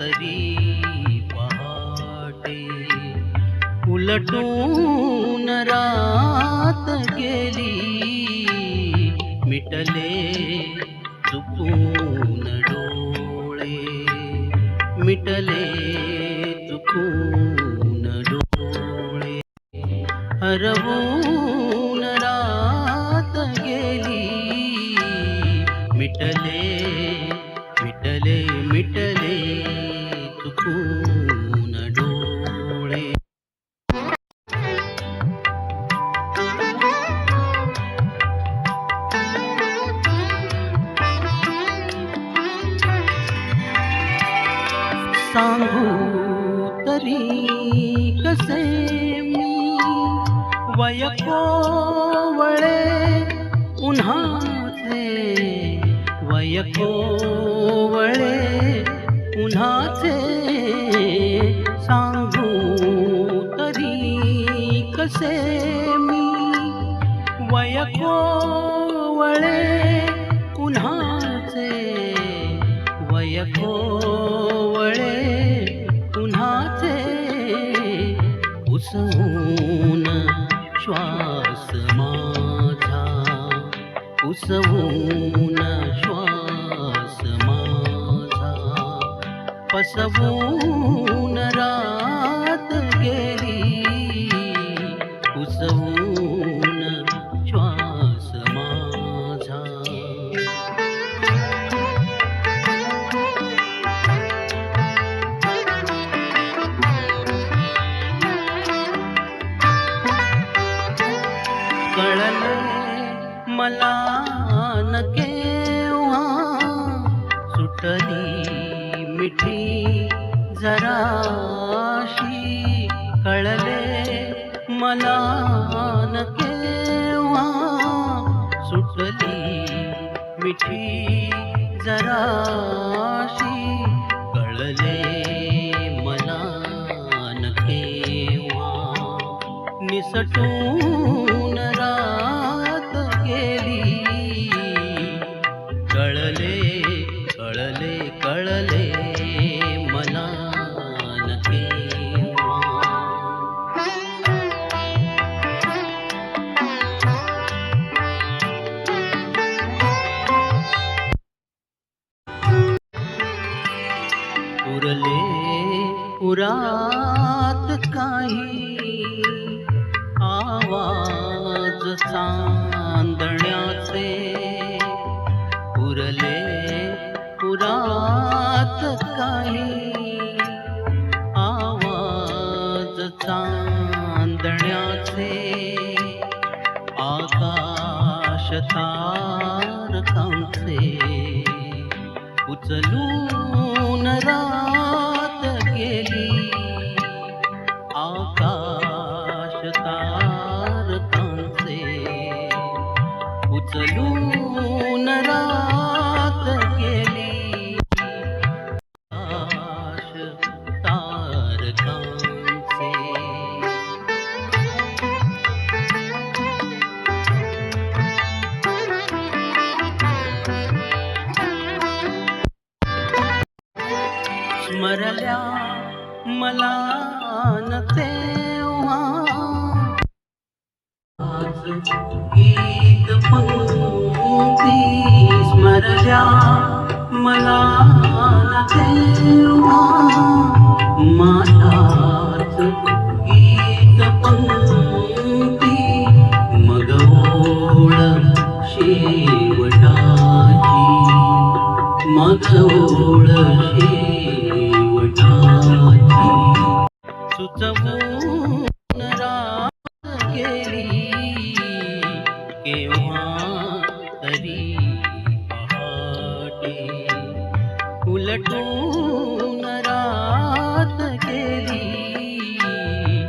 तरी पहाटे उलटून रात गेली. मिटले चुकून डोळे मिटले चुकून डोळे. हरवून रात गेली. मिटले मिटले मिटले चुकून डोळे. सांगू तरी कसे मी? वयकोवळे उन्हाचे वयको कसे मी. वयकोवळे वयखो वयकोवळे कुन्हाचे. उसवून श्वास माझा. उसवून श्वास माझा. पसवून न केव्हा सुटली मिठी जराशी कळले मला न केव्हा सुटली मिठी जराशी कळले मला न केव्हा निसटून रा उरात काही आवाज चांदण्याचे पुरले पुरात काही आवाज चांदण्याचे आकाश तारकांचे उचलू उचलून रात गेली. आकाश तारकांचे स्मरल्या मला न तेव्हा आज स्मरल्या मला न गीत पंक्ती मग शेवटाची मग शेवटाची. गटून रात के लिए